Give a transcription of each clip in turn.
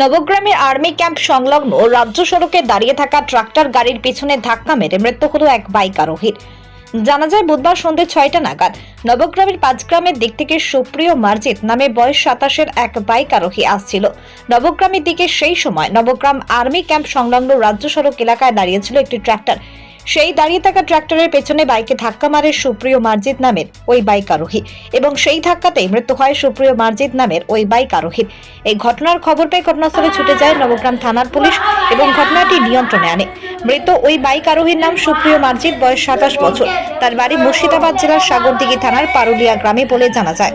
নবগ্রামের army camp সংলগ্ন রাজ্য সড়কে দাঁড়িয়ে থাকা ট্রাক্টর গাড়ির পিছনে ধাক্কা মেরে মৃত্যু হলো এক বাইক আরোহীর। জানা যায়, বুধবার সন্ধ্যে ছয়টা নাগাদ নবগ্রামের পাঁচগ্রামের দিক থেকে সুপ্রিয় মার্জিত নামে বয়স সাতাশের এক বাইক আরোহী আসছিল। নবগ্রামের দিকে সেই সময় নবগ্রাম আর্মি ক্যাম্প সংলগ্ন রাজ্য সড়ক এলাকায় দাঁড়িয়েছিল একটি ট্রাক্টর। সেই দাঁড়িয়ে থাকা ট্রাক্টরের পেছনে বাইকে ধাক্কা মারে সুপ্রিয় মার্জিত নামের ওই বাইক আরোহী। এবং সেই ধাক্কাতেই মৃত্যু হয় সুপ্রিয় মার্জিত নামের ওই বাইক আরোহীর। এই ঘটনার খবর পেয়ে ঘটনাস্থলে ছুটে যায় নবগ্রাম থানার পুলিশ এবং ঘটনাটি নিয়ন্ত্রণে আনে। মৃত ওই বাইক আরোহীর নাম সুপ্রিয় মার্জিত, বয়স সাতাশ বছর। তার বাড়ি মুর্শিদাবাদ জেলার সাগরদিঘি থানার পারুলিয়া গ্রামে বলে জানা যায়।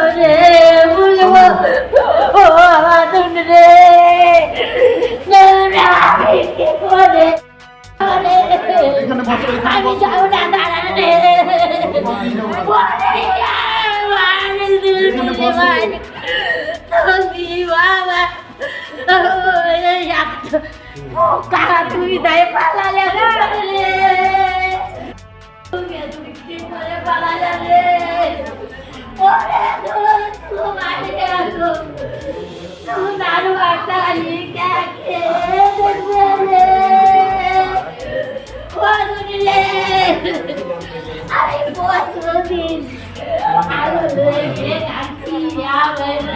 করে বলব ও আমার রে। আমি যাব না দাঁড়ানো রে। বাবা তুমি পালালে পালালে তুমি নানু একটা লিখে দেখবে রে বলুনলে আমি বসুদিন আলো লেগে কাছি আমরা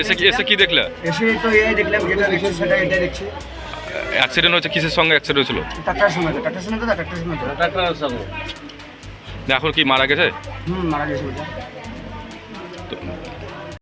এসে কি এসে কি দেখলে? এসে তো এই দেখলাম যেটা দেখছি সেটা এটা দেখছি। অ্যাক্সিডেন্ট হয়েছে কিসের সঙ্গে অ্যাক্সিডেন্ট হয়েছিল? টাটার সময় টাটার সময় তো টাটার সময় তো। সঙ্গে। এখন কি মারা গেছে? হুম মারা গেছে তো